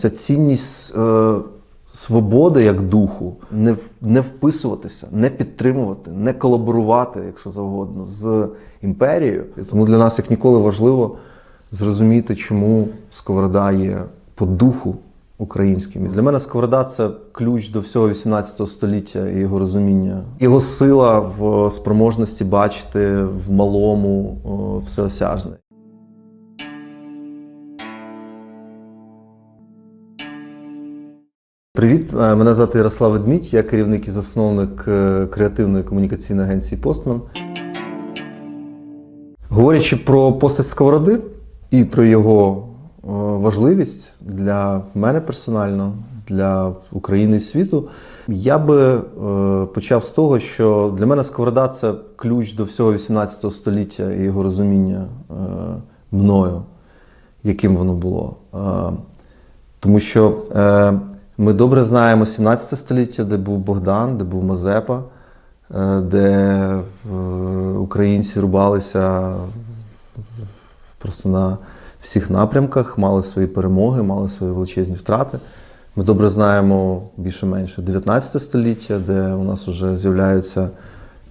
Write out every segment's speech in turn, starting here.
Ця цінність е, свободи як духу, не, не вписуватися, не підтримувати, не колаборувати, якщо завгодно, з імперією. І тому для нас як ніколи важливо зрозуміти, чому Сковорода є по духу українським. І для мене Сковорода це ключ до всього 18 століття і його розуміння. Його сила в спроможності бачити в малому всеосяжне. Привіт, е, мене звати Ярослав Ведмідь, я керівник і засновник е, креативної комунікаційної агенції Постман. Говорячи про постать Сковороди і про його е, важливість для мене персонально, для України і світу, я би почав з того, що для мене Сковорода це ключ до всього 18 століття і його розуміння мною, яким воно було. Тому що ми добре знаємо 17 століття, де був Богдан, де був Мазепа, е, де е, українці рубалися просто на всіх напрямках, мали свої перемоги, мали свої величезні втрати. Ми добре знаємо більше-менше 19 століття, де у нас вже з'являються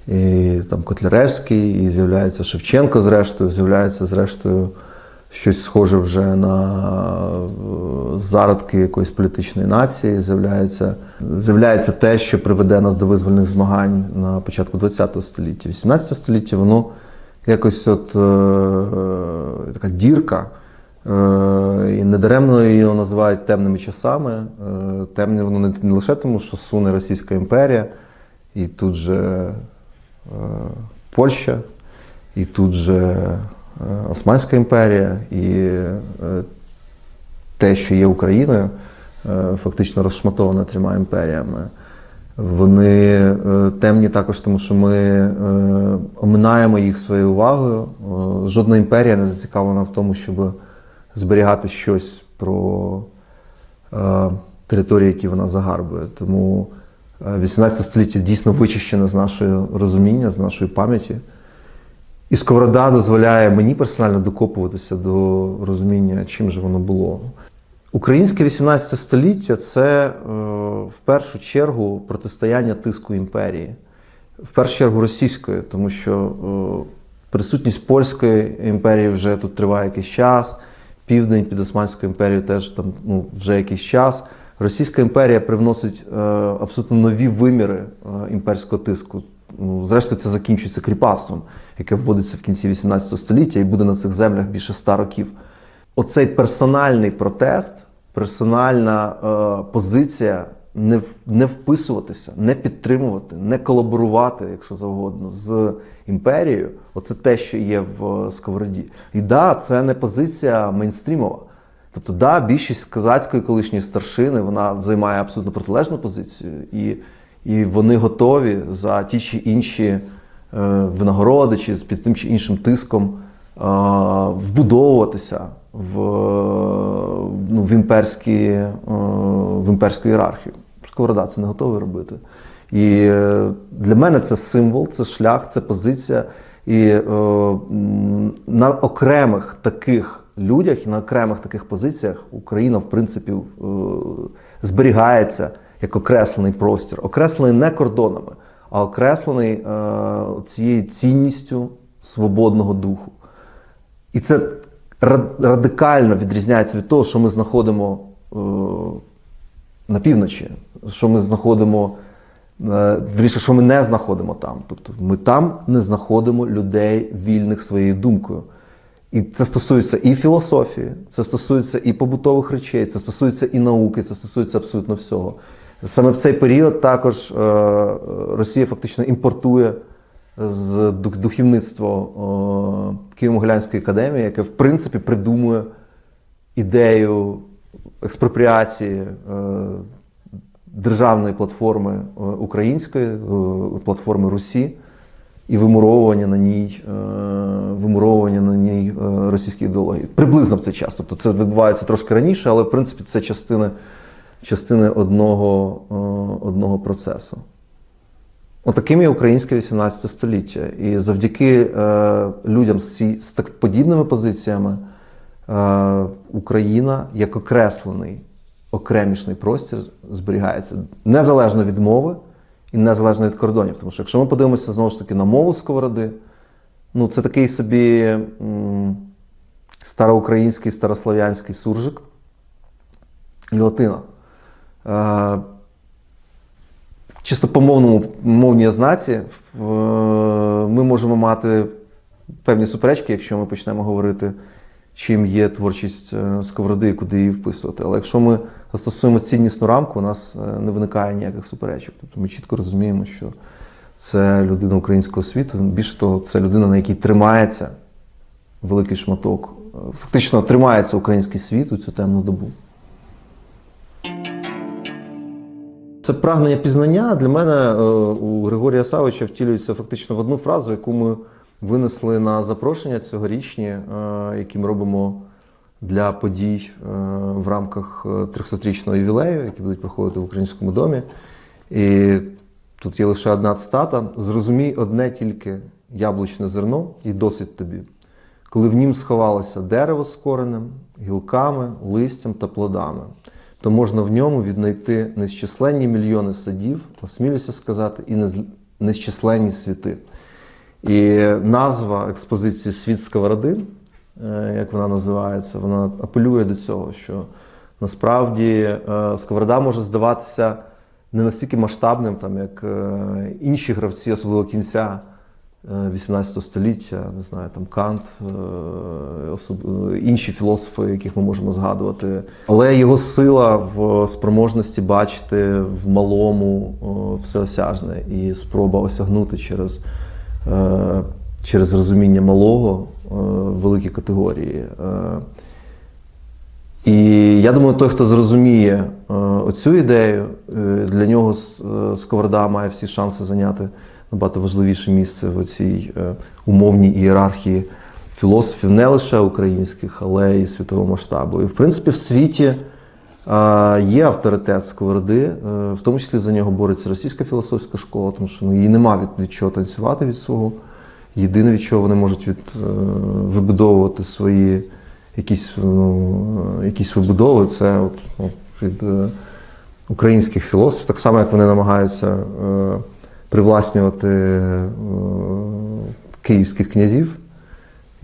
і там Котляревський, і з'являється Шевченко, зрештою, з'являється зрештою щось схоже вже на е, зародки якоїсь політичної нації. З'являється, з'являється те, що приведе нас до визвольних змагань на початку ХХ століття. 18 століття воно якось от е, е, така дірка. Е, І недаремно його називають темними часами. Е, Темні воно не, лише тому, що суне Російська імперія, і тут же Польща, і тут же Османська імперія, і е, те, що є Україною, е, фактично розшматована трьома імперіями. Вони е, темні також, тому що ми е, оминаємо їх своєю увагою. Е, Жодна імперія не зацікавлена в тому, щоб зберігати щось про е, території, які вона загарбує. Тому е, 18 століття дійсно вичищене з нашого розуміння, з нашої пам'яті. І Сковорода дозволяє мені персонально докопуватися до розуміння, чим же воно було. Українське 18 століття це е, в першу чергу протистояння тиску імперії, в першу чергу російської, тому що е, присутність польської імперії вже тут триває якийсь час, південь під Османською імперією теж там ну, вже якийсь час. Російська імперія привносить е, абсолютно нові виміри імперського тиску. Ну, Зрештою, це закінчується кріпацтвом, яке вводиться в кінці 18 століття і буде на цих землях більше ста років. Оцей персональний протест, персональна е, позиція не, не вписуватися, не підтримувати, не колаборувати, якщо завгодно, з імперією. Оце те, що є в Сковороді. І да, це не позиція мейнстрімова. Тобто, да, більшість казацької колишньої старшини вона займає абсолютно протилежну позицію, і, і вони готові за ті чи інші е, винагороди, чи з- під тим чи іншим тиском е, вбудовуватися в, ну, в, імперські, е, в імперську ієрархію. Сковорода це не готовий робити. І е, для мене це символ, це шлях, це позиція. І е, на окремих таких людях і на окремих таких позиціях Україна, в принципі, е, зберігається як окреслений простір, окреслений не кордонами, а окреслений е, цією цінністю свободного духу. І це ра- радикально відрізняється від того, що ми знаходимо е, на півночі, що ми знаходимо, е, вірніше, що ми не знаходимо там. Тобто ми там не знаходимо людей вільних своєю думкою. І це стосується і філософії, це стосується і побутових речей, це стосується і науки, це стосується абсолютно всього. Саме в цей період також е, Росія фактично імпортує з дух- духовництво е, Києво-Могилянської академії, яке в принципі придумує ідею експропріації е, державної платформи української, платформи Русі, і вимуровування на ній, вимуровування на ній російської ідеології. Приблизно в цей час. Тобто це відбувається трошки раніше, але в принципі це частини, частини одного, е, одного процесу. Отаким є українське 18 століття. І завдяки е, людям з, з так подібними позиціями е, Україна як окреслений окремішний простір зберігається незалежно від мови і незалежно від кордонів. Тому що якщо ми подивимося знову ж таки на мову сковороди, ну це такий собі м, староукраїнський, старослов'янський суржик і латина. Е, чисто по мовному мовній ознаці ми можемо мати певні суперечки, якщо ми почнемо говорити, чим є творчість е, сковороди і куди її вписувати. Але якщо ми застосуємо ціннісну рамку, у нас е, не виникає ніяких суперечок. Тобто ми чітко розуміємо, що це людина українського світу. Більше того, це людина, на якій тримається великий шматок. е, Фактично тримається український світ у цю темну добу. Це прагнення пізнання для мене е, у Григорія Савича втілюється фактично в одну фразу, яку ми винесли на запрошення цьогорічні, е, які ми робимо для подій е, в рамках е, 300-річного ювілею, які будуть проходити в українському домі. І тут є лише одна цитата: зрозумій одне тільки яблучне зерно і досить тобі. Коли в нім сховалося дерево з коренем, гілками, листям та плодами, то можна в ньому віднайти незчисленні мільйони садів, осмілюся сказати, і нез- незчисленні світи. І назва експозиції Світ сковороди, е, як вона називається, вона апелює до цього, що насправді е, сковорода може здаватися не настільки масштабним, там, як е, інші гравці, особливо кінця 18 століття, не знаю, там Кант, е, е, інші філософи, яких ми можемо згадувати. Але його сила в спроможності бачити в малому всеосяжне і спроба осягнути через, е, через розуміння малого е, великі категорії. Е, і я думаю, той, хто зрозуміє е, оцю ідею, е, для нього е, сковорода має всі шанси зайняти набагато важливіше місце в цій умовній ієрархії філософів, не лише українських, але й світового масштабу. І в принципі, в світі е, є авторитет сковороди, е, в тому числі за нього бореться російська філософська школа, тому що ну, їй нема від, від чого танцювати від свого. Єдине, від чого вони можуть від, е, вибудовувати свої якісь, ну, якісь вибудови, це от, ну, від е, українських філософів, так само, як вони намагаються е, привласнювати е, київських князів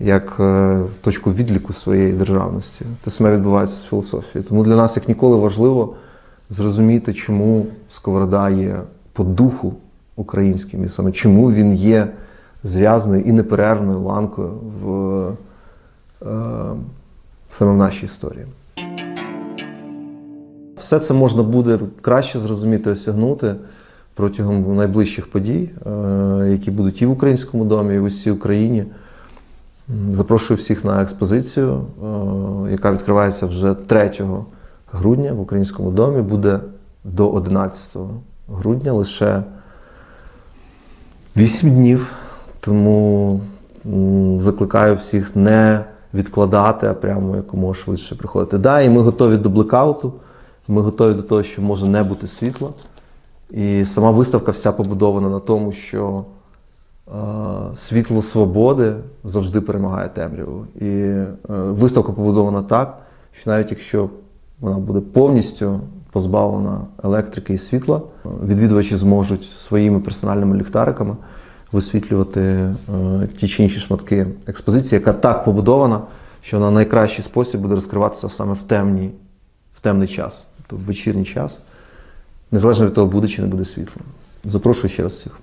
як е, точку відліку своєї державності. Те саме відбувається з філософією. Тому для нас як ніколи важливо зрозуміти, чому Сковорода є по духу українським, і саме чому він є зв'язною і неперервною ланкою в, е, саме в нашій історії. Все це можна буде краще зрозуміти, осягнути протягом найближчих подій, е, які будуть і в українському домі, і в усій Україні. Запрошую всіх на експозицію, е, яка відкривається вже 3 грудня в українському домі. Буде до 11 грудня лише 8 днів. Тому закликаю всіх не відкладати, а прямо якомога швидше приходити. Да, і ми готові до блекауту, ми готові до того, що може не бути світла. І сама виставка вся побудована на тому, що е, світло свободи завжди перемагає темряву. І е, виставка побудована так, що навіть якщо вона буде повністю позбавлена електрики і світла, відвідувачі зможуть своїми персональними ліхтариками висвітлювати е, ті чи інші шматки експозиції, яка так побудована, що вона найкращий спосіб буде розкриватися саме в темній, в темний час, тобто в вечірній час, незалежно від того, буде чи не буде світло. Запрошую ще раз всіх.